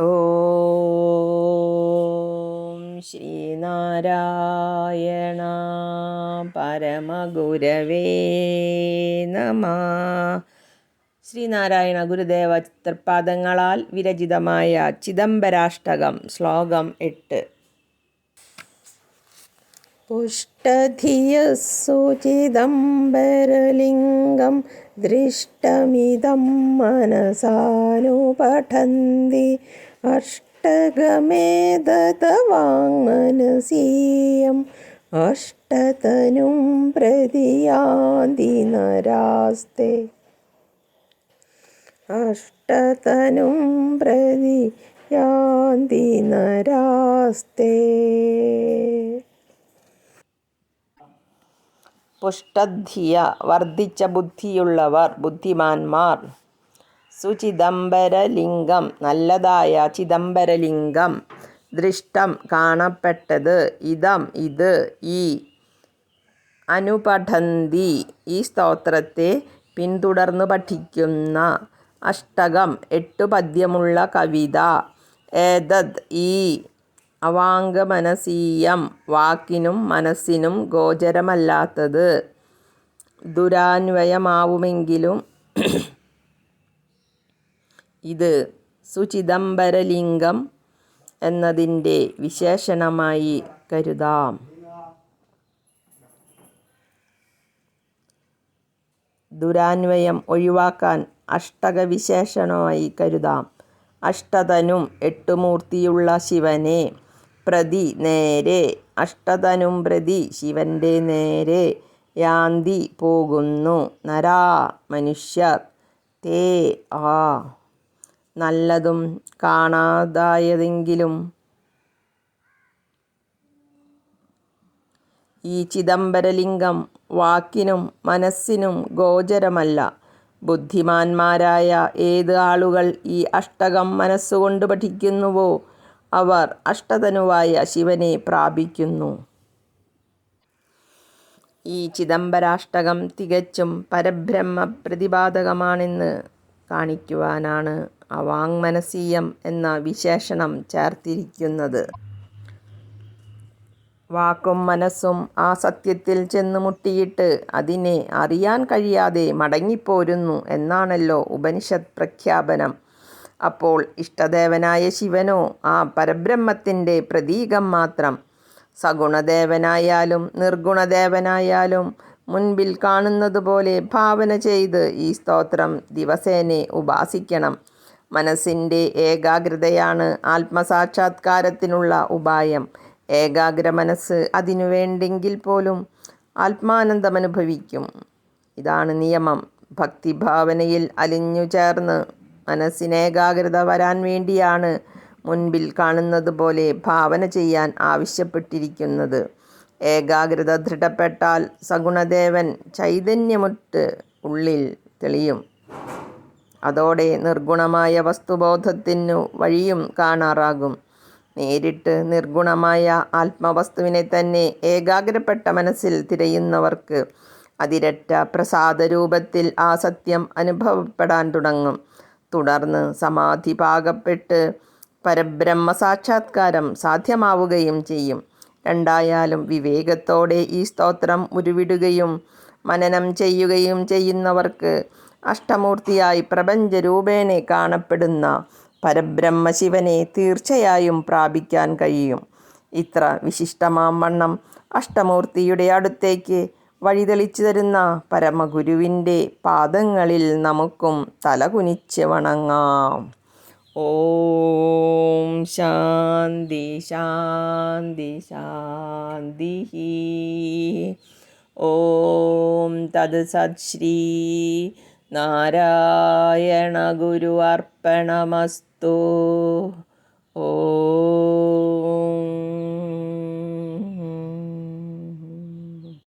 ഓം ശ്രീനാരായണ പരമഗുരവേ നമ. ശ്രീനാരായണ ഗുരുദേവ ചിത്രപാദങ്ങളാൽ വിരചിതമായ ചിദംബരാഷ്ടകം ശ്ലോകം എട്ട്. പുഷ്ടധിയസുചിദംബരലിംഗം ദൃഷ്ടമിതം മനസാനുപഠന്തി. അഷ്ടഗമേതവാങ്മനസീയം അഷ്ടതനും പ്രതിയാന്തി നരാസ്തെ അഷ്ടതനും പ്രതി യാന്തി നരാസ്തേ പുഷ്ടധിയ വർദ്ധിച്ച ബുദ്ധിയുള്ളവർ ബുദ്ധിമാന്മാർ. സുചിദംബരലിംഗം നല്ലതായ ചിദംബരലിംഗം. ദൃഷ്ടം കാണപ്പെട്ടത് ഇതം ഇത് ഈ. അനുപഠന്തി ഈ സ്തോത്രത്തെ പിന്തുടർന്നു പഠിക്കുന്ന അഷ്ടകം എട്ടു പദ്യമുള്ള കവിത. ഏതദ് ഈ. അവാംഗമനസീയം. വാക്കിനും മനസ്സിനും ഗോചരമല്ലാത്തത്. ദുരാന്വയമാവുമെങ്കിലും ഇത് സുചിദംബരലിംഗം എന്നതിന്റെ വിശേഷണമായി കരുതാം. ദുരാന്വയം ഒഴിവാക്കാൻ അഷ്ടകവിശേഷണമായി കരുതാം. അഷ്ടതനും എട്ടുമൂർത്തിയുള്ള ശിവനെ പ്രതി നേരെ അഷ്ടതനും പ്രതി ശിവന്റെ നേരെ യാന്തി പോകുന്നു. നരാ മനുഷ്യർ തേ ആ. നല്ലതും കാണാതായതെങ്കിലും ഈ ചിദംബരലിംഗം വാക്കിനും മനസ്സിനും ഗോചരമല്ല. ബുദ്ധിമാന്മാരായ ഏത് ആളുകൾ ഈ അഷ്ടകം മനസ്സുകൊണ്ട് പഠിക്കുന്നുവോ? അവർ അഷ്ടതനുവായ ശിവനെ പ്രാപിക്കുന്നു. ഈ ചിദംബരാഷ്ടകം തികച്ചും പരബ്രഹ്മ പ്രതിപാദകമാണെന്ന് കാണിക്കുവാനാണ് അവാങ്മനസീയം എന്ന വിശേഷണം ചേർത്തിരിക്കുന്നത്. വാക്കും മനസ്സും ആ സത്യത്തിൽ ചെന്ന് മുട്ടിയിട്ട് അതിനെ അറിയാൻ കഴിയാതെ മടങ്ങിപ്പോരുന്നു എന്നാണല്ലോ ഉപനിഷത്ത് പ്രഖ്യാപനം. അപ്പോൾ ഇഷ്ടദേവനായ ശിവനോ ആ പരബ്രഹ്മത്തിന്റെ പ്രതീകം മാത്രം. സഗുണദേവനായാലും നിർഗുണദേവനായാലും മുൻപിൽ കാണുന്നത് പോലെ ഭാവന ചെയ്ത് ഈ സ്തോത്രം ദിവസേനെ ഉപാസിക്കണം. മനസ്സിന്റെ ഏകാഗ്രതയാണ് ആത്മസാക്ഷാത്കാരത്തിനുള്ള ഉപായം. ഏകാഗ്ര മനസ്സ് അതിനു വേണ്ടെങ്കിൽ പോലും ആത്മാനന്ദമനുഭവിക്കും. ഇതാണ് നിയമം. ഭക്തിഭാവനയിൽ അലിഞ്ഞു ചേർന്ന് മനസ്സിന് ഏകാഗ്രത വരാൻ വേണ്ടിയാണ് മുൻപിൽ കാണുന്നത് പോലെ ഭാവന ചെയ്യാൻ ആവശ്യപ്പെട്ടിരിക്കുന്നത്. ഏകാഗ്രത ദൃഢപ്പെട്ടാൽ സഗുണദേവൻ ചൈതന്യമുട്ട് ഉള്ളിൽ തെളിയും. അതോടെ നിർഗുണമായ വസ്തുബോധത്തിനു വഴിയും കാണാറാകും. നേരിട്ട് നിർഗുണമായ ആത്മവസ്തുവിനെ തന്നെ ഏകാഗ്രപ്പെട്ട മനസ്സിൽ തിരയുന്നവർക്ക് അതിരറ്റ പ്രസാദരൂപത്തിൽ ആ സത്യം അനുഭവപ്പെടാൻ തുടങ്ങും. തുടർന്ന് സമാധി പാകപ്പെട്ട് പരബ്രഹ്മ സാക്ഷാത്കാരം സാധ്യമാവുകയും ചെയ്യും. രണ്ടായാലും വിവേകത്തോടെ ഈ സ്തോത്രം ഉരുവിടുകയും മനനം ചെയ്യുകയും ചെയ്യുന്നവർക്ക് അഷ്ടമൂർത്തിയായി പ്രപഞ്ചരൂപേണെ കാണപ്പെടുന്ന പരബ്രഹ്മശിവനെ തീർച്ചയായും പ്രാപിക്കാൻ കഴിയും. ഇത്ര വിശിഷ്ടമാം വണ്ണം അഷ്ടമൂർത്തിയുടെ അടുത്തേക്ക് വഴിതെളിച്ചു തരുന്ന പരമഗുരുവിന്റെ പാദങ്ങളിൽ നമുക്കും തലകുനിച്ച് വണങ്ങാം. ഓം ശാന്തി ശാന്തി ശാന്തി ഓം തത് സത് ശ്രീ നാരായണ ഗുരു അർപ്പണമസ്തു. ഓ